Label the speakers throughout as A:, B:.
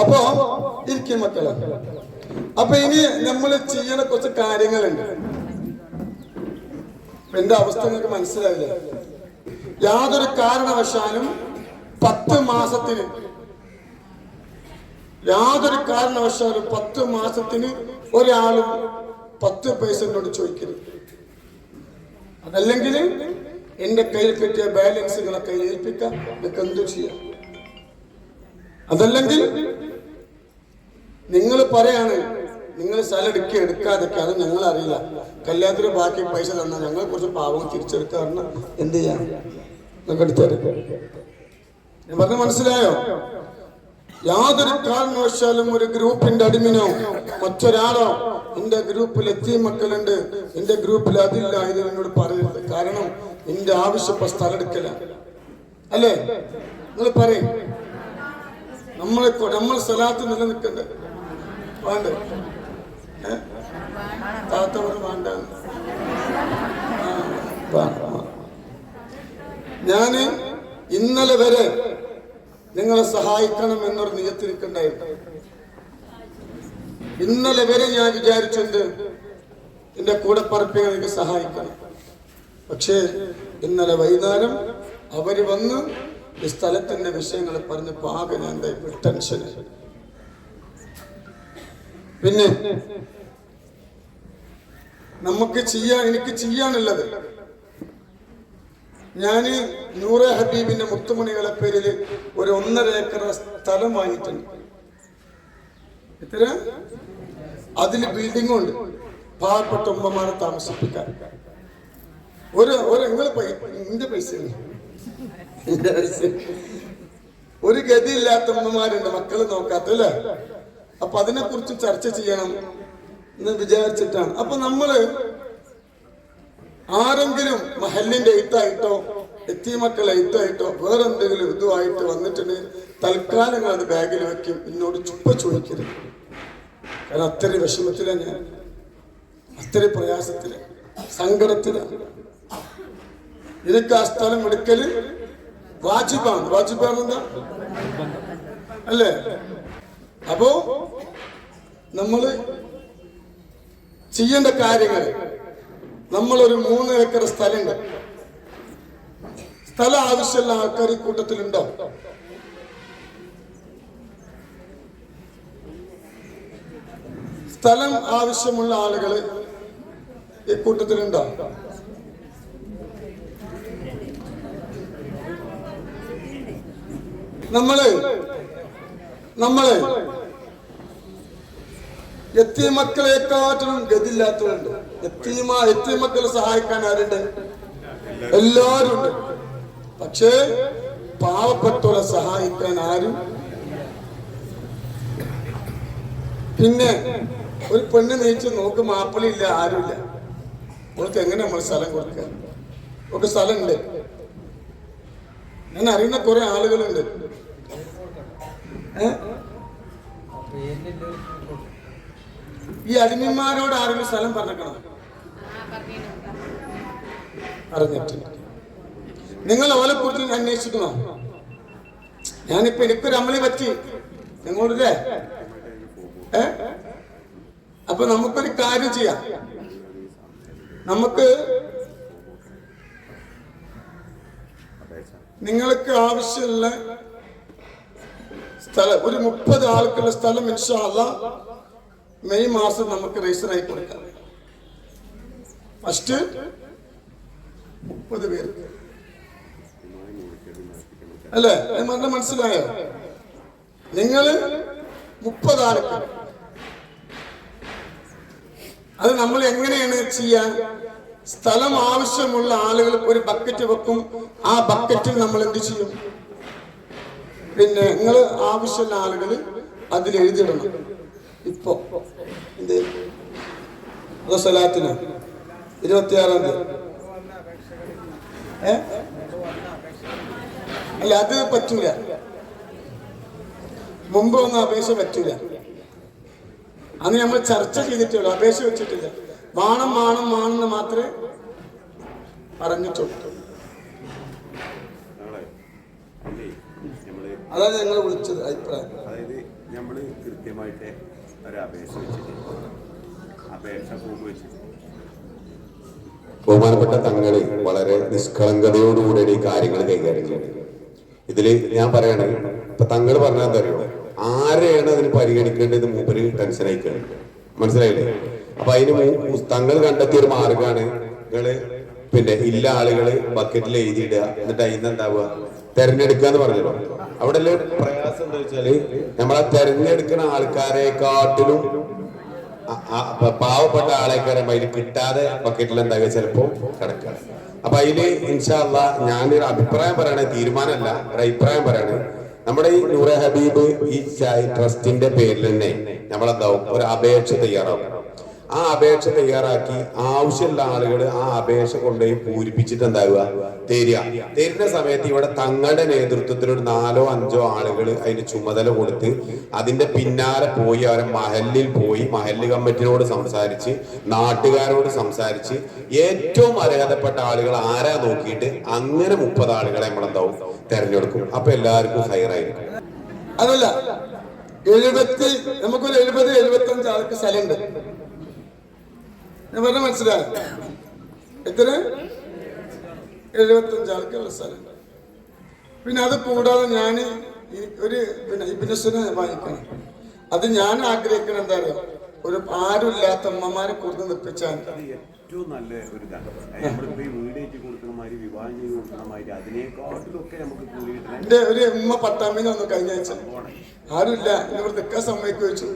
A: അപ്പോ ഇരിക്കും മക്കളെ. അപ്പൊ ഇനി നമ്മൾ ചെയ്യണ കുറച്ച് കാര്യങ്ങളുണ്ട്. എന്റെ അവസ്ഥ നിങ്ങൾക്ക് മനസ്സിലായില്ല? യാതൊരു കാരണവശാലും പത്ത് മാസത്തിന് യാതൊരു കാരണവശാലും പത്ത് മാസത്തിന് ഒരാളും പത്ത് പൈസ എന്നോട് ചോദിക്കരുത്. അതല്ലെങ്കിൽ എന്റെ കയ്യിൽ കിട്ടിയ ബാലൻസുകളൊക്കെ ഏൽപ്പിക്കാം. നിങ്ങൾക്ക് എന്തു ചെയ്യാം. അതല്ലെങ്കിൽ നിങ്ങൾ പറയാണ് നിങ്ങൾ സ്ഥലം എടുക്കുക എടുക്കാതൊക്കെ അത് ഞങ്ങൾ അറിയില്ല. കല്യാണത്തിന് ബാക്കി പൈസ തന്നാൽ ഞങ്ങൾ കുറച്ച് പാവം തിരിച്ചെടുക്കാറുണ്ട് എന്ത് ചെയ്യാം? നിങ്ങൾക്ക് എടുത്തെടുക്കാം ഞാൻ പറഞ്ഞ മനസ്സിലായോ? യാതൊരു കാരണവശാലും ഒരു ഗ്രൂപ്പിന്റെ അടിമിനോ മറ്റൊരാളോ എന്റെ ഗ്രൂപ്പിൽ എത്തിയ മക്കളുണ്ട് എന്റെ ഗ്രൂപ്പിൽ അതില്ല ഇത് എന്നോട് പറയരുത്. കാരണം എന്റെ ആവശ്യപ്പ സ്ഥലം എടുക്കല. അല്ലേ? നിങ്ങൾ പറയും. നമ്മളെ നമ്മൾ സ്ഥലത്ത് നിലനിൽക്കണ്ടേ? വേണ്ടേ? ഏ? താത്ത പറ വേണ്ട. ഞാൻ ഇന്നലെ വരെ നിങ്ങളെ സഹായിക്കണം എന്നൊരു നിയത്തിരിക്കണ്ടായിരുന്നു ഇന്നലെ വരെ ഞാൻ വിചാരിച്ചുണ്ട് എന്റെ കൂടെ പറപ്പിക്കാൻ എനിക്ക് സഹായിക്കണം. പക്ഷേ ഇന്നലെ വൈകുന്നേരം അവർ വന്ന് ഈ സ്ഥലത്തിന്റെ വിഷയങ്ങൾ പറഞ്ഞപ്പോ ആകെ ഞാൻ ടെൻഷൻ പിന്നെ നമുക്ക് ചെയ്യാൻ എനിക്ക് ചെയ്യാനുള്ളത് ഞാൻ നൂറെ ഹബീബിന്റെ മുത്തുമണികളെ പേരിൽ ഒരു ഒന്നര ഏക്കർ സ്ഥലം വാങ്ങിയിട്ടുണ്ട്. എത്ര? അതിൽ ബിൽഡിംഗും ഉണ്ട് പാവപ്പെട്ട ഉമ്മമാരെ താമസിപ്പിക്കാൻ. ഒരു ഒരു നിങ്ങൾ പൈസ എന്റെ പൈസ ഒരു ഗതിയില്ലാത്ത ഉമ്മമാരുണ്ട് മക്കൾ നോക്കാത്ത അല്ലേ? അപ്പൊ അതിനെ കുറിച്ച് ചർച്ച ചെയ്യണം എന്ന് വിചാരിച്ചിട്ടാണ്. അപ്പൊ നമ്മൾ ആരെങ്കിലും മഹലിന്റെ എഴുത്തായിട്ടോ എത്തിമക്കൾ എഴുത്തായിട്ടോ വേറെ എന്തെങ്കിലും ഇതുമായിട്ട് വന്നിട്ടുണ്ടെങ്കിൽ തൽക്കാലം അത് ബാഗിൽ വെക്കും എന്നോട് ചുപ്പ ചോദിക്കരുത്. കാരണം അത്ര വിഷമത്തിലാണ് ഞാൻ. അത്ര പ്രയാസത്തിൽ സങ്കടത്തിലാണ്. എനിക്ക് ആ സ്ഥലം എടുക്കൽ വാജിബാണ്. വാജിബാണ് എന്താ? അല്ലേ? അപ്പോ നമ്മൾ ചെയ്യേണ്ട കാര്യങ്ങൾ നമ്മളൊരു മൂന്ന് ഏക്കർ സ്ഥലമുണ്ട് സ്ഥലം ആവശ്യമുള്ള ആൾക്കാർ ഈ കൂട്ടത്തിലുണ്ടോ? സ്ഥലം ആവശ്യമുള്ള ആളുകൾ ഈ കൂട്ടത്തിലുണ്ടോ? നമ്മൾ നമ്മൾ. എത്തി മക്കളെക്കാട്ടിലും ഗതില്ലാത്തവരുണ്ട് എത്തിമാ എത്തി മക്കളെ സഹായിക്കാൻ ആരുണ്ട്? എല്ലാവരും ഉണ്ട്. പക്ഷേ പാവപ്പെട്ടവരെ സഹായിക്കാൻ ആരും പിന്നെ ഒരു പെണ്ണ് നീച്ച് നോക്ക് മാപ്പിളില്ല ആരുമില്ല. അവൾക്ക് എങ്ങനെ നമ്മൾ സ്ഥലം കൊടുക്കുക? ഒക്കെ സ്ഥലമുണ്ട് ഞാൻ അറിയുന്ന കുറെ ആളുകളുണ്ട്. ഈ അടിമന്മാരോട് ആരെങ്കിലും സ്ഥലം പറഞ്ഞേക്കണം? അറിഞ്ഞിട്ടില്ല നിങ്ങൾ ഓലെ കുറിച്ച് അന്വേഷിക്കണോ? ഞാനിപ്പോ എനിക്കൊരു അമളി പറ്റി. നിങ്ങളോടല്ലേ? അപ്പൊ നമുക്കൊരു കാര്യം ചെയ്യാം. നമുക്ക് നിങ്ങൾക്ക് ആവശ്യമുള്ള സ്ഥലം ഒരു മുപ്പത് ആൾക്കുള്ള സ്ഥലം ഇൻഷാല്ല മെയ് മാസം നമുക്ക് രജിസ്റ്ററായി കൊടുക്കാം. ഫസ്റ്റ് മുപ്പത് പേർക്ക് അല്ലേ? മറന്ന മനസ്സിലായോ? നിങ്ങൾ മുപ്പത് ആൾക്ക് അത് നമ്മൾ എങ്ങനെയാണ് ചെയ്യാൻ സ്ഥലം ആവശ്യമുള്ള ആളുകൾ ഒരു ബക്കറ്റ് വെക്കും. ആ ബക്കറ്റിൽ നമ്മൾ എന്ത് ചെയ്യും? പിന്നെ നിങ്ങൾ ആവശ്യമുള്ള ആളുകൾ അതിൽ എഴുതിയിടണം ഇപ്പോ എന്ത് സ്വലാത്തിന്. ഇരുപത്തിയാറാം തീയതി. ഏ? അല്ല അത് പറ്റൂല. മുമ്പ് ഒന്നും അപേക്ഷ പറ്റൂല. അന്ന് നമ്മൾ ചർച്ച ചെയ്തിട്ടുള്ളൂ അപേക്ഷ വെച്ചിട്ടില്ല. വാണം വാണം വാണെന്ന് മാത്രമേ പറഞ്ഞിട്ടുള്ളൂ
B: നാളെ അല്ലേ നമ്മൾ
A: അതാണ് ഞങ്ങൾ വിളിച്ചത് അഭിപ്രായം.
B: അതായത് നമ്മൾ കൃത്യമായിട്ട് ഒരു അപേക്ഷ വെച്ചിട്ട് അപേക്ഷ ഫോം വെച്ചിട്ട്.
C: ബഹുമാനപ്പെട്ട തങ്ങൾ വളരെ നിഷ്കളങ്കതയോടുകൂടി ഈ കാര്യങ്ങൾ കൈകാര്യം ചെയ്യുന്നത്. ഇതിൽ ഞാൻ പറയണേ ഇപ്പൊ തങ്ങൾ പറഞ്ഞാൽ എന്താ അറിയോ? ആരെയാണ് അതിന് പരിഗണിക്കേണ്ടത് മൂപ്പര് ടെൻഷനായി അയക്കണം മനസ്സിലായില്ലേ? അപ്പൊ അതിന് തങ്ങൾ കണ്ടെത്തിയ ഒരു മാർഗമാണ് നിങ്ങൾ പിന്നെ ഇല്ല ആളുകൾ ബക്കറ്റിൽ എഴുതിയിടുക. എന്നിട്ട് അതിന് എന്താവുക? തെരഞ്ഞെടുക്കുക എന്ന് പറഞ്ഞല്ലോ. അവിടെ ഉള്ള പ്രയാസം എന്താ വെച്ചാൽ നമ്മളെ തെരഞ്ഞെടുക്കുന്ന ആൾക്കാരെക്കാട്ടിലും പാവപ്പെട്ട ആളെക്കാരം അതിൽ കിട്ടാതെ ബക്കറ്റിൽ എന്താകുക ചിലപ്പോ കിടക്കുക അപ്പൊ അതിൽ ഇൻഷാല്ല ഞാനൊരു അഭിപ്രായം പറയണേ തീരുമാനമല്ല ഒരു അഭിപ്രായം പറയണേ നമ്മുടെ ഈ നൂറെ ഹബീബ് ഈ ട്രസ്റ്റിന്റെ പേരിൽ തന്നെ നമ്മളെന്താവും? ഒരു അപേക്ഷ തയ്യാറാവും. ആ അപേക്ഷ തയ്യാറാക്കി. ആവശ്യമുള്ള ആളുകൾ ആ അപേക്ഷ കൊണ്ടുപോയി പൂരിപ്പിച്ചിട്ട് എന്താകുക തരിക. തരുന്ന സമയത്ത് ഇവിടെ തങ്ങളുടെ നേതൃത്വത്തിൽ ഒരു നാലോ അഞ്ചോ ആളുകൾ അതിന് ചുമതല കൊടുത്ത് അതിന്റെ പിന്നാലെ പോയി അവരെ മഹലിൽ പോയി മഹല്ല് കമ്മിറ്റിനോട് സംസാരിച്ച് നാട്ടുകാരോട് സംസാരിച്ച് ഏറ്റവും അർഹതപ്പെട്ട ആളുകൾ ആരാ നോക്കിയിട്ട് അങ്ങനെ മുപ്പത് ആളുകളെ നമ്മളെന്താവും? തെരഞ്ഞെടുക്കും. അപ്പൊ എല്ലാവർക്കും ഹയറായിരിക്കും.
A: അതല്ല എഴുപത്തി നമുക്കൊരു എഴുപത് എഴുപത്തി അഞ്ച് ആൾക്ക് സ്ഥലമുണ്ട്. ഞാൻ പറഞ്ഞ മനസ്സിലായി? എത്ര? എഴുപത്തഞ്ച് ആൾക്കുള്ള സ്ഥലം. പിന്നെ അത് കൂടാതെ ഞാൻ ഒരു പിന്നെ ഇബിനസിനെ വാങ്ങിക്കണം. അത് ഞാൻ ആഗ്രഹിക്കണം എന്താ പറയുക ഒരു ആരുമില്ലാത്ത അമ്മമാരെ കൊടുത്ത് നിർപ്പിച്ചാൽ
B: ഏറ്റവും നല്ല ഒരു
A: എന്റെ ഒരു ഉമ്മ പത്താമിന് വന്നു കഴിഞ്ഞ ആഴ്ച. ആരുമില്ല. ഇവിടെ നിൽക്കാൻ സമ്മതിക്കു വെച്ചു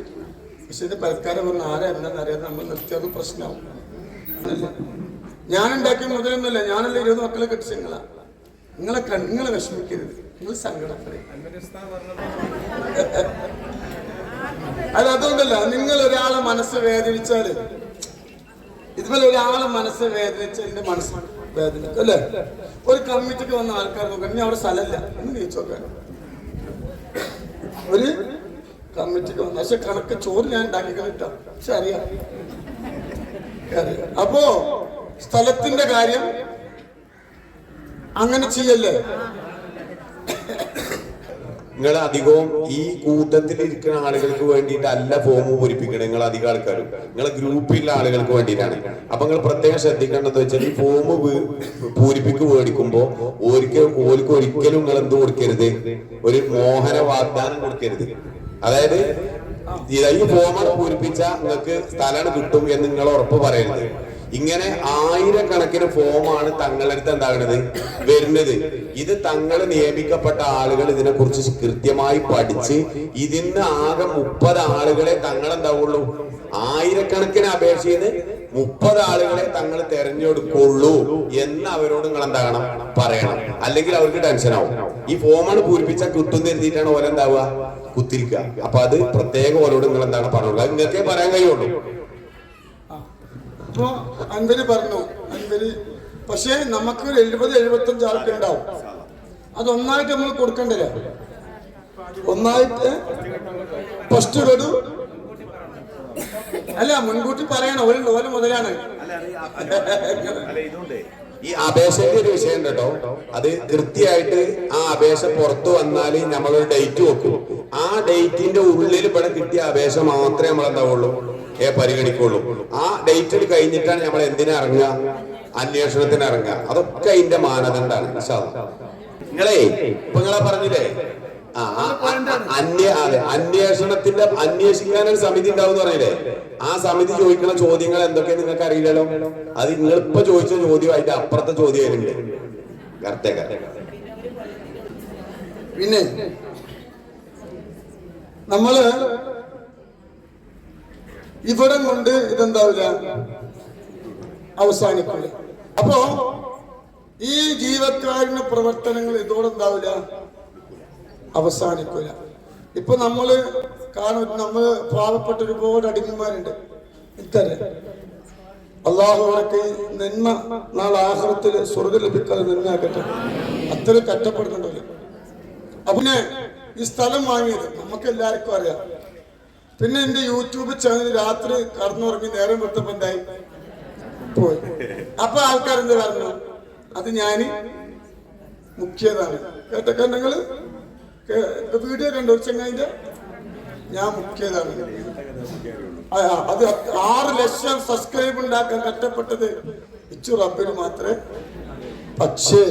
A: പക്ഷെ ഇത് പരസ്കാരം പറഞ്ഞ ആരാ എന്താണെന്ന് അറിയാതെ നമ്മൾ നിർത്തിയത് പ്രശ്നമാവും. ഞാൻ ഉണ്ടാക്കിയ മുതലൊന്നുമില്ല ഞാനല്ല ഇരുപത് മക്കളെ കെട്ടിച്ച് നിങ്ങളാ. നിങ്ങളെ നിങ്ങളെ വിഷമിക്കരുത്. നിങ്ങൾ സങ്കടപ്പെടും. അത് അതുകൊണ്ടല്ല നിങ്ങൾ ഒരാളെ മനസ്സ് വേദനിച്ചാൽ ഇതുപോലെ ഒരാളെ മനസ്സ് വേദനിച്ച എന്റെ മനസ്സ് വേദനിക്കും അല്ലേ? ഒരു കമ്മിറ്റിക്ക് വന്ന ആൾക്കാർ നോക്കണം അവിടെ സ്ഥലമില്ല. എന്ന് ചോദിച്ചു ഒരു കമ്മിറ്റിക്ക് വന്നു. പക്ഷെ കണക്ക് ചോറ് ഞാൻ ഉണ്ടാക്കി കളിട്ടാ പക്ഷെ അറിയാം. അപ്പോ സ്ഥലത്തിന്റെ കാര്യം അങ്ങനെ ചെയ്യല്ലേ?
C: നിങ്ങൾ അധികവും ഈ കൂട്ടത്തിൽ ഇരിക്കുന്ന ആളുകൾക്ക് വേണ്ടിയിട്ടല്ല ഫോം പൂരിപ്പിക്കണം നിങ്ങൾ അധികം ആൾക്കാരും. നിങ്ങളെ ഗ്രൂപ്പിലുള്ള ആളുകൾക്ക് വേണ്ടിയിട്ടാണ്. അപ്പൊ നിങ്ങൾ പ്രത്യേകം ശ്രദ്ധിക്കേണ്ടത് വെച്ചാൽ ഈ ഫോം പൂരിപ്പിക്ക് മേടിക്കുമ്പോ ഒരിക്കലും ഓർക്ക് ഒരിക്കലും നിങ്ങൾ എന്ത് കൊടുക്കരുത്? ഒരു മോഹന വാഗ്ദാനം കൊടുക്കരുത്. അതായത് ഈ ഫോമാണ് പൂരിപ്പിച്ച നിങ്ങൾക്ക് സ്ഥലമാണ് കിട്ടും എന്ന് നിങ്ങൾ ഉറപ്പ് പറയരുത്. ഇങ്ങനെ ആയിരക്കണക്കിന് ഫോമാണ് തങ്ങളുടെ അടുത്ത് എന്താകണത്? വരുന്നത്. ഇത് തങ്ങൾ നിയമിക്കപ്പെട്ട ആളുകൾ ഇതിനെ കുറിച്ച് കൃത്യമായി പഠിച്ച് ഇതിന് ആകെ മുപ്പത് ആളുകളെ തങ്ങൾ എന്താവുള്ളൂ ആയിരക്കണക്കിന് അപേക്ഷയിൽ മുപ്പത് ആളുകളെ തങ്ങൾ തെരഞ്ഞെടുക്കുള്ളൂ എന്ന് അവരോട് നിങ്ങൾ എന്താകണം? പറയണം. അല്ലെങ്കിൽ അവർക്ക് ടെൻഷൻ ആവും ഈ ഫോമാണ് പൂരിപ്പിച്ച കിട്ടുന്ന എഴുതിയിട്ടാണ് ഓരോ എന്താവുക കുത്തിരിക്കുക. അപ്പൊ അത് പ്രത്യേകം ഓരോട് നിങ്ങൾ എന്താണ് പറഞ്ഞുള്ളത് നിങ്ങൾക്കേ പറയാൻ കഴിയുള്ളൂ.
A: അപ്പോ അൻവര് പറഞ്ഞു അൻവര് പക്ഷേ നമുക്ക് ഒരു എഴുപത് എഴുപത്തി അഞ്ച് ആൾക്ക് ഉണ്ടാവും. അത് ഒന്നായിട്ട് നമ്മൾ കൊടുക്കണ്ടല്ലോ ഒന്നായിട്ട് ഫസ്റ്റ് ഒരു അല്ല മുൻകൂട്ടി പറയണം. ഒരു മുതലാണ്.
B: ഈ
C: അപേക്ഷന്റെ ഒരു വിഷയം കേട്ടോ. അത് കൃത്യമായിട്ട് ആ അപേക്ഷ പുറത്തു വന്നാൽ നമ്മൾ ഡേറ്റ് വെക്കും. ആ ഡേറ്റിന്റെ ഉള്ളിൽ ഇവിടെ കിട്ടിയ അപേക്ഷ മാത്രമേ നമ്മൾ എന്താവുള്ളൂ ഏ പരിഗണിക്കുള്ളൂ. ആ ഡേറ്റിൽ കഴിഞ്ഞിട്ടാണ് നമ്മൾ എന്തിനാ ഇറങ്ങുക? അന്വേഷണത്തിന് ഇറങ്ങുക. അതൊക്കെ അതിന്റെ മാനദണ്ഡാണ് നിങ്ങളെ ഇപ്പൊ നിങ്ങളെ പറഞ്ഞില്ലേ? അന്വേ അതെ അന്വേഷണത്തിന്റെ അന്വേഷിക്കാനൊരു സമിതി ഉണ്ടാവും പറഞ്ഞില്ലേ ആ സമിതി ചോദിക്കുന്ന ചോദ്യങ്ങൾ എന്തൊക്കെ നിങ്ങൾക്ക് അറിയില്ലല്ലോ? അത് നിങ്ങൾ ഇപ്പൊ ചോദിച്ച ചോദ്യം അതിന്റെ അപ്പുറത്തെ ചോദ്യം ആയിരുന്നു കറക്റ്റേ
A: പിന്നെ നമ്മൾ ഇവിടെ കൊണ്ട് ഇതെന്താവില്ല? അവസാനിക്കില്ല അപ്പോ ഈ ജീവക്കാരുടെ പ്രവർത്തനങ്ങൾ ഇതോടെന്താവില്ല അവസാനിക്കില്ല ഇപ്പൊ നമ്മൾ കാണും നമ്മൾ പാവപ്പെട്ട ഒരുപാട് അടിമമാരുണ്ട്. ഇത്തരം. അള്ളാഹുവിനൊക്കെ നിന്മ നാളെ ആഹാരത്തിൽ സ്വർഗം ലഭിക്കാതെ നന്മയാക്കട്ടെ. അത്ര കഷ്ടപ്പെടുന്നുണ്ടല്ലോ അപ്പൊ ഈ സ്ഥലം വാങ്ങിയത് നമുക്ക് എല്ലാവർക്കും അറിയാം. പിന്നെ എന്റെ യൂട്യൂബ് ചാനൽ രാത്രി കടന്നുറങ്ങി നേരം വിട്ടപ്പോ എന്തായി? പോയി. അപ്പൊ ആൾക്കാരെന്ത് പറഞ്ഞു? അത് ഞാൻ മുഖ്യതാണ്. കേട്ടൊക്കെ വീഡിയോ കണ്ടു? ഒരു ചെങ്ങായിന്റെ ഞാൻ മുഖ്യതാണ് അത് ആറ് ലക്ഷം സബ്സ്ക്രൈബ് ഉണ്ടാക്കാൻ കഷ്ടപ്പെട്ടത്. ഇച്ചു റബ്ബിന് മാത്രമേ പക്ഷേ